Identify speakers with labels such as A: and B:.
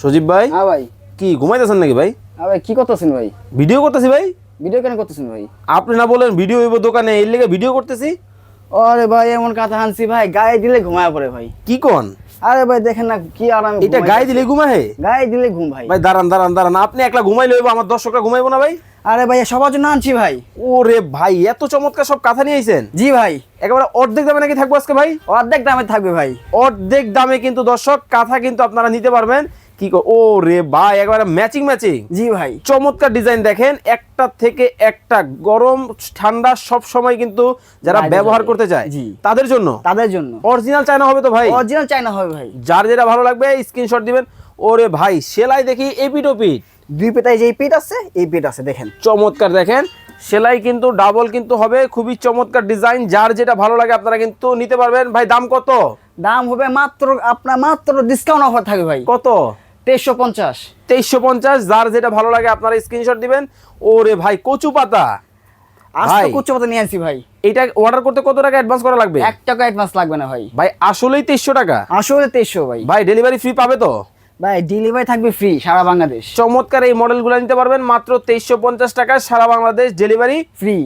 A: সজীব ভাই?
B: হ্যাঁ ভাই।
A: কি ঘুমাইতেছেন নাকি ভাই?
B: হ্যাঁ ভাই কি করতেছেন ভাই?
A: ভিডিও করতেছি ভাই?
B: ভিডিও কেন করতেছেন ভাই?
A: আপনি না বলেন ভিডিও হইব দোকানে এর লেগে ভিডিও করতেছি।
B: আরে ভাই এমন কথা হানছি ভাই গায়ে দিলে ঘুমায় পড়ে ভাই।
A: কি কোন?
B: আরে ভাই দেখেন না কি আরাম
A: এটা গায়ে দিলে ঘুমাহে?
B: গায়ে দিলে ঘুম ভাই।
A: ভাই দাঁড়ান দাঁড়ান দাঁড়ান আপনি একলা ঘুমাইলে হইব আমার দর্শকরা ঘুমাইবো না ভাই?
B: আরে ভাই সবার জন্য আনছি ভাই।
A: ওরে ভাই এত চমৎকার সব কাঁথা নিয়ে আইছেন।
B: জি ভাই।
A: একেবারে অর্ধেক দামে নাকি থাকব আজকে ভাই?
B: অর্ধেক দামে থাকবে ভাই।
A: অর্ধেক দামে কিন্তু দর্শক কাঁথা কিন্তু আপনারা নিতে পারবেন। কি ও রে ভাই একেবারে ম্যাচিং ম্যাচিং
B: জি ভাই।
A: চমৎকার ডিজাইন দেখেন একটা থেকে একটা গরম ঠান্ডা সব সময় কিন্তু যারা ব্যবহার করতে চায়। তাদের জন্য।
B: তাদের জন্য।
A: অরিজিনাল চায়না হবে তো ভাই?
B: অরিজিনাল চাইনা হবে ভাই।
A: যার যেটা ভালো লাগবে স্ক্রিনশট দিবেন। ওরে ভাই সেলাই দেখি এপিট ওপিট
B: দুই পেটায় যেই পিট আছে এই পিট আছে দেখেন।
A: চমৎকার দেখেন সেলাই কিন্তু ডাবল কিন্তু হবে খুবই চমৎকার ডিজাইন যার যেটা ভালো লাগে আপনারা কিন্তু নিতে পারবেন। ভাই দাম কত?
B: দাম হবে মাত্র আপনার মাত্র ডিসকাউন্ট অফার থাকবে ভাই।
A: কত?
B: তেইশশো পঞ্চাশ।
A: তেইশশো পঞ্চাশ যার যেটা ভালো লাগে আপনারা স্ক্রিনশট দিবেন। ওরে ভাই কচু পাতা। ভাই।
B: তো কুচ্চ পাতা নিয়ে আনছি ভাই।
A: এটা অর্ডার করতে কত টাকা অ্যাডভান্স করা লাগবে?
B: এক টাকা অ্যাডভান্স লাগবে না ভাই।
A: ভাই আসলেই তেইশশো টাকা।
B: আসলে তেইশশো ভাই।
A: ভাই ডেলিভারি ফ্রি পাবে তো?
B: ভাই ডেলিভারি থাকবে ফ্রি সারা বাংলাদেশ।
A: চমৎকার এই মডেলগুলো নিতে পারবেন মাত্র তেইশশো পঞ্চাশ টাকায় সারা বাংলাদেশ ডেলিভারি
B: ফ্রি